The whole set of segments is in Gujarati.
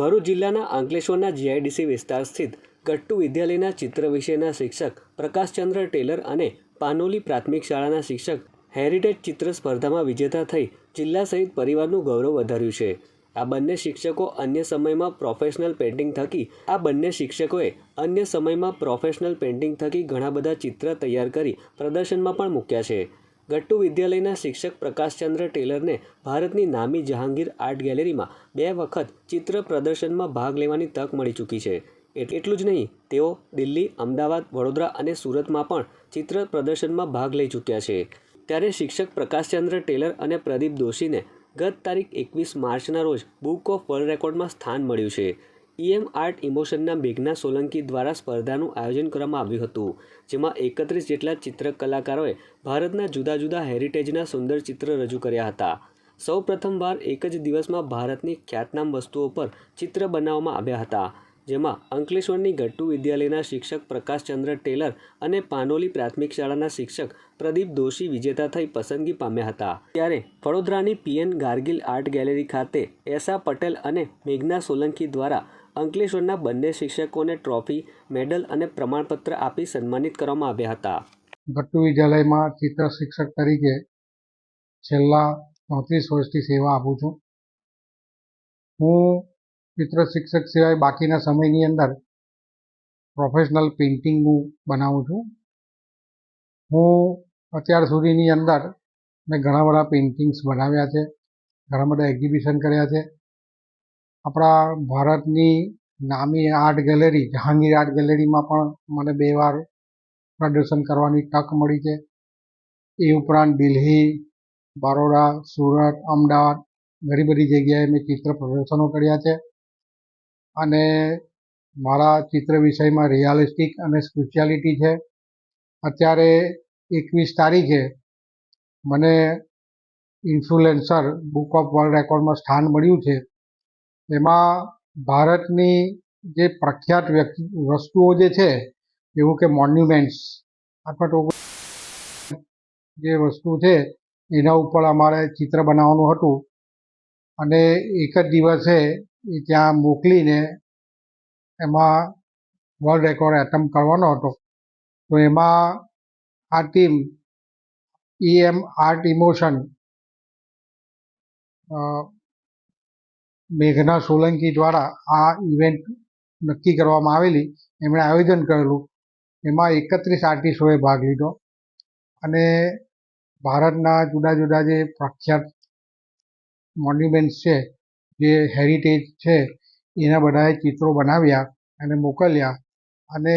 ભરૂચ જિલ્લાના અંકલેશ્વરના જીઆઈડીસી વિસ્તાર સ્થિત ગટ્ટુ વિદ્યાલયના ચિત્ર વિષયના શિક્ષક પ્રકાશચંદ્ર ટેલર અને પાનોલી પ્રાથમિક શાળાના શિક્ષક હેરિટેજ ચિત્ર સ્પર્ધામાં વિજેતા થઈ જિલ્લા સહિત પરિવારનું ગૌરવ વધાર્યું છે. આ બંને શિક્ષકો અન્ય સમયમાં પ્રોફેશનલ પેઇન્ટિંગ થકી આ બંને શિક્ષકોએ અન્ય સમયમાં પ્રોફેશનલ પેઇન્ટિંગ થકી ઘણા બધા ચિત્ર તૈયાર કરી પ્રદર્શનમાં પણ મૂક્યા છે. ગટ્ટુ વિદ્યાલયના શિક્ષક પ્રકાશચંદ્ર ટેલરને ભારતની નામી જહાંગીર આર્ટ ગેલેરીમાં બે વખત ચિત્ર પ્રદર્શનમાં ભાગ લેવાની તક મળી ચૂકી છે. એટલું જ નહીં, તેઓ દિલ્હી, અમદાવાદ, વડોદરા અને સુરતમાં પણ ચિત્ર પ્રદર્શનમાં ભાગ લઈ ચૂક્યા છે. ત્યારે શિક્ષક પ્રકાશચંદ્ર ટેલર અને પ્રદીપ દોશીને ગત તારીખ એકવીસ માર્ચના રોજ બુક ઓફ વર્લ્ડ રેકોર્ડમાં સ્થાન મળ્યું છે. ઈએમ આર્ટ ઇમોશનના મેઘના સોલંકી દ્વારા સ્પર્ધાનું આયોજન કરવામાં આવ્યું હતું, જેમાં એકત્રીસ જેટલા ચિત્ર કલાકારોએ ભારતના જુદા જુદા હેરિટેજના સુંદર ચિત્ર રજૂ કર્યા હતા. સૌ પ્રથમવાર એક જ દિવસમાં ભારતની ખ્યાતનામ વસ્તુઓ પર ચિત્ર બનાવવામાં આવ્યા હતા. જેમાં અંકલેશ્વરની ગટ્ટુ વિદ્યાલયના શિક્ષક પ્રકાશચંદ્ર ટેલર અને પાનોલી પ્રાથમિક શાળાના શિક્ષક પ્રદીપ દોશી વિજેતા થઈ પસંદગી પામ્યા હતા. ત્યારે વડોદરાની પીએન ગાર્ગિલ આર્ટ ગેલેરી ખાતે એસા પટેલ અને મેઘના સોલંકી દ્વારા અંકલેશ્વરના બંને શિક્ષકોને ટ્રોફી, મેડલ અને પ્રમાણપત્ર આપી સન્માનિત કરવામાં આવ્યા હતા. ગટ્ટુ વિદ્યાલયમાં ચિત્ર શિક્ષક તરીકે છેલ્લા ચોત્રીસ વર્ષથી સેવા આપું છું. હું ચિત્ર શિક્ષક સિવાય બાકીના સમયની અંદર પ્રોફેશનલ પેઇન્ટિંગનું બનાવું છું. હું અત્યાર સુધીની અંદર મેં ઘણા બધા પેઇન્ટિંગ્સ બનાવ્યા છે, ઘણા બધા એક્ઝિબિશન કર્યા છે. આપણા ભારતની નામી આર્ટ ગેલેરી જહાંગીર આર્ટ ગેલેરીમાં પણ મને બે વાર પ્રદર્શન કરવાની તક મળી છે. એ ઉપરાંત દિલ્હી, બરોડા, સુરત, અમદાવાદ, ઘણી બધી જગ્યાએ મેં ચિત્ર પ્રદર્શનો કર્યા છે. અને મારા ચિત્ર વિષયમાં રિયાલિસ્ટિક અને સ્પિરિચ્યુઆલિટી છે. અત્યારે એકવીસ તારીખે મને ઇન્ફ્લુએન્સર બુક ઓફ વર્લ્ડ રેકોર્ડમાં સ્થાન મળ્યું છે. એમાં ભારતની જે પ્રખ્યાત વ્યક્તિ, વસ્તુઓ જે છે, એવું કે મોન્યુમેન્ટ્સ અથવા તો જે વસ્તુ છે, એના ઉપર અમારે ચિત્ર બનાવવાનું હતું. અને એક જ દિવસે એ ત્યાં મોકલીને એમાં વર્લ્ડ રેકોર્ડ એટેમ્પ કરવાનો હતો. તો એમાં આ ટીમ ઈએમ આર્ટ ઇમોશન મેઘના સોલંકી દ્વારા આ ઇવેન્ટ નક્કી કરવામાં આવેલી. એમણે આયોજન કરેલું. એમાં એકત્રીસ આર્ટિસ્ટોએ ભાગ લીધો. અને ભારતના જુદા જુદા જે પ્રખ્યાત મોન્યુમેન્ટ્સ છે જે હેરિટેજ છે, એના બધાએ ચિત્રો બનાવ્યા અને મોકલ્યા. અને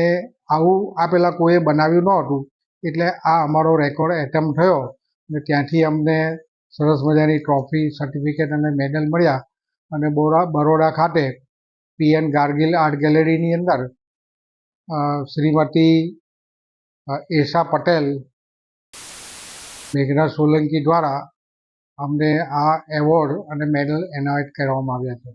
આવું આ પહેલાં કોઈએ બનાવ્યું ન હતું, એટલે આ અમારો રેકોર્ડ એટેમ્પ થયો અને ત્યાંથી અમને સરસ મજાની ટ્રોફી સર્ટિફિકેટ અને મેડલ મળ્યા. અને બોરા, બરોડા ખાતે પીએન ગાર્ગિલ આર્ટ ગેલેરીની અંદર શ્રીમતી એશા પટેલ મેઘના સોલંકી દ્વારા અમને આ એવોર્ડ અને મેડલ એનાયત કરવામાં આવ્યા છે.